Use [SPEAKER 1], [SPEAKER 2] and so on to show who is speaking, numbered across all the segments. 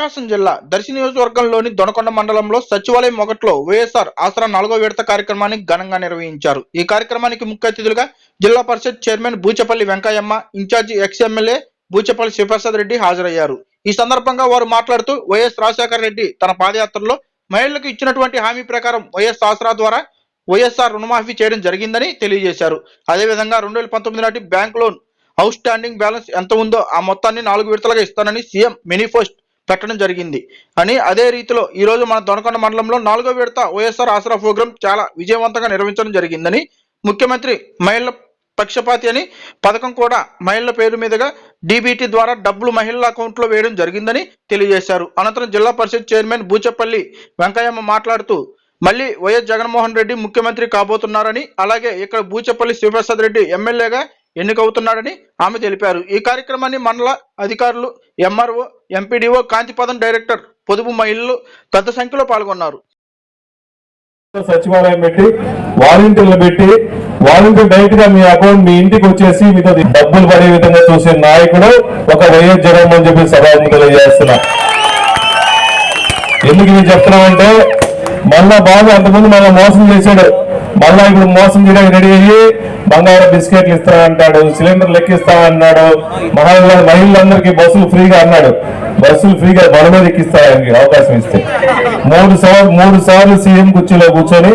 [SPEAKER 1] ప్రకాశం జిల్లా దర్శి నియోజకవర్గంలోని దొనకొండ మండలంలో సచివాలయం మొగట్లో వైఎస్ఆర్ ఆసరా నాలుగో విడత కార్యక్రమాన్ని ఘనంగా నిర్వహించారు. ఈ కార్యక్రమానికి ముఖ్య అతిథులుగా zilla parishad chairman Buchapalli Venkayamma incharge ex MLA Buchapalli Sivaprasad Reddy హాజరయ్యారు. ఈ సందర్భంగా వారు మాట్లాడుతూ వైఎస్ రాజశేఖర రెడ్డి తన పాదయాత్రలో మహిళలకు ఇచ్చినటువంటి హామీ ప్రకారం వైఎస్ ఆసరా ద్వారా వైఎస్ఆర్ రుణమాఫీ చేయడం జరిగిందని తెలియజేశారు. అదేవిధంగా రెండు వేల పంతొమ్మిది నాటి bank loan outstanding balance ఎంత ఉందో ఆ మొత్తాన్ని నాలుగు విడతలుగా ఇస్తానని సీఎం మేనిఫెస్ట్ పెట్టడం జరిగింది. అని అదే రీతిలో ఈ రోజు మన దొనకొండ మండలంలో నాలుగో విడత వైఎస్ఆర్ ఆసరా ప్రోగ్రాం చాలా విజయవంతంగా నిర్వహించడం జరిగిందని ముఖ్యమంత్రి మహిళల పక్షపాతి అని పథకం కూడా మహిళల పేరు మీదుగా డీబీటీ ద్వారా డబ్బులు మహిళల అకౌంట్లో వేయడం జరిగిందని తెలియజేశారు. అనంతరం జిల్లా పరిషత్ చైర్మన్ బూచపల్లి వెంకయ్యమ్మ మాట్లాడుతూ మళ్ళీ వైఎస్ జగన్మోహన్ రెడ్డి ముఖ్యమంత్రి కాబోతున్నారని అలాగే ఇక్కడ బూచపల్లి శివప్రసాద్ రెడ్డి ఎమ్మెల్యేగా ఎన్నికవుతున్నాడని ఆమె తెలిపారు. ఈ కార్యక్రమాన్ని మండల అధికారులు ఎంఆర్ఓ ఎంపీడీఓ కాంతిపదం డైరెక్టర్ పొదుపు మహిళలు పెద్ద సంఖ్యలో పాల్గొన్నారు.
[SPEAKER 2] సచివాలయం పెట్టి వాలంటీర్లు పెట్టి వాలంటీర్ డైరెక్ట్గా మీ అకౌంట్ మీ ఇంటికి వచ్చేసి మీతో డబ్బులు పడే విధంగా చూసే నాయకుడు ఒక వైఎస్ జగన్మోహన్ చెప్పి సభాముఖం తెలియజేస్తున్నా ఎందుకు ఇది చెప్తున్నామంటే మళ్ళా బాబు అంతకుముందు మళ్ళీ మోసం చేశాడు. మళ్ళా ఇప్పుడు మోసం చేయడానికి రెడీ అయ్యి బంగారం బిస్కెట్లు ఇస్తానంటాడు సిలిండర్ లెక్కిస్తామన్నాడు మహిళ మహిళలందరికీ బస్సులు ఫ్రీగా అన్నాడు. బస్సులు ఫ్రీగా బల మీద ఎక్కిస్తానికి అవకాశం ఇస్తే. మూడు సార్లు మూడు సార్లు సీఎం కుర్చీలో కూర్చొని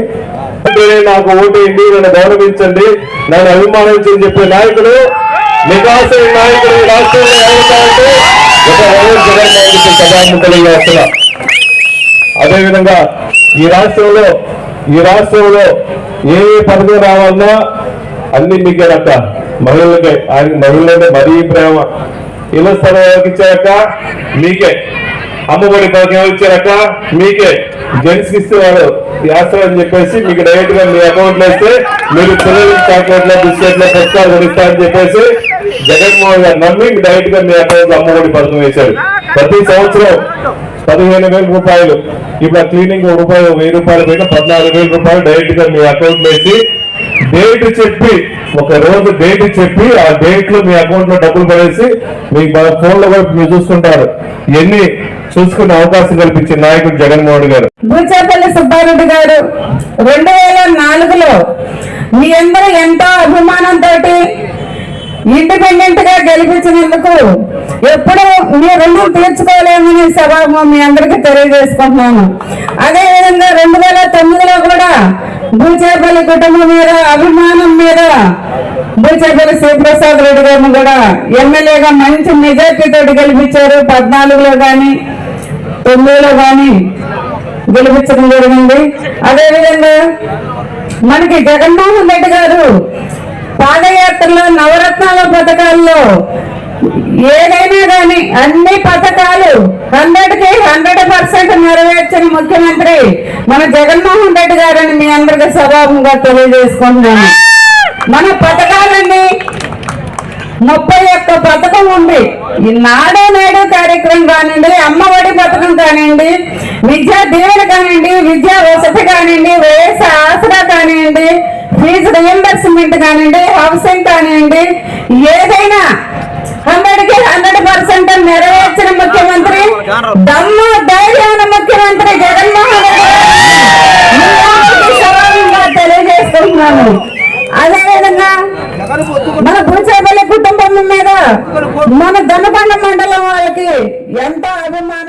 [SPEAKER 2] "అంటే నాకు ఓటేయండి నన్ను గౌరవించండి నన్ను అభిమానించని చెప్పే నాయకుడు నికాసైన నాయకులు రాష్ట్రంలో ఎవరున్నారంటే ఒక వైఎస్ జగన్మోహన్ రెడ్డి అదేవిధంగా ఈ రాష్ట్రంలో ఈ రాష్ట్రంలో ఏ ఏ పథకం రావాలన్నా అన్ని మీకే రక్క మహిళలకే ఆయన మరీ ప్రేమ. ఇళ్ళ స్థలం ఎవరికి ఇచ్చారక్క మీకే. అమ్మఒడి పథకం ఎవరు ఇచ్చారక్క మీకే. జెంట్స్కి ఇస్తేవాడు అని చెప్పేసి మీకు డైరెక్ట్గా మీ అకౌంట్లో ఇస్తే మీరు పిల్లలకి చాక్లెట్లో బిస్కెట్లో పుస్తకాలు కొనిస్తారని చెప్పేసి జగన్మోహన్ గారు నమ్మి డైరెక్ట్గా మీ అకౌంట్లో అమ్మఒడి పథకం వేశారు. ప్రతి సంవత్సరం పదిహేను వేల రూపాయలు. ఇప్పుడు క్లీనింగ్ ఒక రూపాయలు వెయ్యి రూపాయలు పైన పద్నాలుగు వేల రూపాయలు డైరెక్ట్గా మీ అకౌంట్ వేసి డేట్ చెప్పి ఒక రోజు డేట్ చెప్పి ఆ డేట్లో మీ అకౌంట్లో డబ్బులు పడేసి మీకు మన ఫోన్లో కూడా మీరు చూసుకుంటారు ఎన్ని చూసుకునే అవకాశం కల్పించిన నాయకుడు జగన్మోహన్ గారు.
[SPEAKER 3] భూచేపల్లి సుబ్బారెడ్డి గారు రెండు వేల నాలుగులో మీ అందరూ ఎంతో అభిమానంతో ఇండిపెండెంట్గా గెలిపించినందుకు ఎప్పుడు మీ రుణం తీర్చుకోలేమని సభ మీ అందరికీ తెలియజేసుకుంటున్నాను. అదేవిధంగా రెండు వేల తొమ్మిదిలో కూడా భూచేపల్లి కుటుంబం మీద అభిమానం మీద భూచేపల్లి శివప్రసాద్ రెడ్డి గారిని కూడా ఎమ్మెల్యేగా మంచి మెజార్టీతో గెలిపించారు. పద్నాలుగులో కానీ తొమ్మిదిలో కానీ గెలిపించడం జరిగింది. అదేవిధంగా మనకి జగన్మోహన్ రెడ్డి గారు పాదయాత్రలో నవరత్నాల పథకాల్లో ఏదైనా కానీ అన్ని పథకాలు హండ్రెడ్కి హండ్రెడ్ పర్సెంట్ నెరవేర్చిన ముఖ్యమంత్రి మన జగన్మోహన్ రెడ్డి గారని మీ అందరికీ స్వభావంగా తెలియజేసుకుంటున్నాను. మన పథకాలన్నీ ముప్పై ఒక్క పథకం ఉంది. నాడు నేడు కార్యక్రమం కానివ్వండి అమ్మఒడి పథకం కానివ్వండి విద్యా దీవెన కానివ్వండి విద్యా వసతి కానివ్వండి వయస ఆసరా కానివ్వండి ఫీజు రియంబర్స్మెంట్ కానివ్వండి హౌసింగ్ కానివ్వండి ఏదైనా హండ్రెడ్కి హండ్రెడ్ పర్సెంట్ నెరవేర్చిన ముఖ్యమంత్రి దమ్ము ధైర్యం ఉన్న ముఖ్యమంత్రి జగన్మోహన్ రెడ్డి గారిని తెలియజేసుకుంటున్నాను అదేవిధంగా మన భూచేపల్లి కుటుంబం మీద మన దన్నకొండ మండలం వాళ్ళకి ఎంతో అభిమానం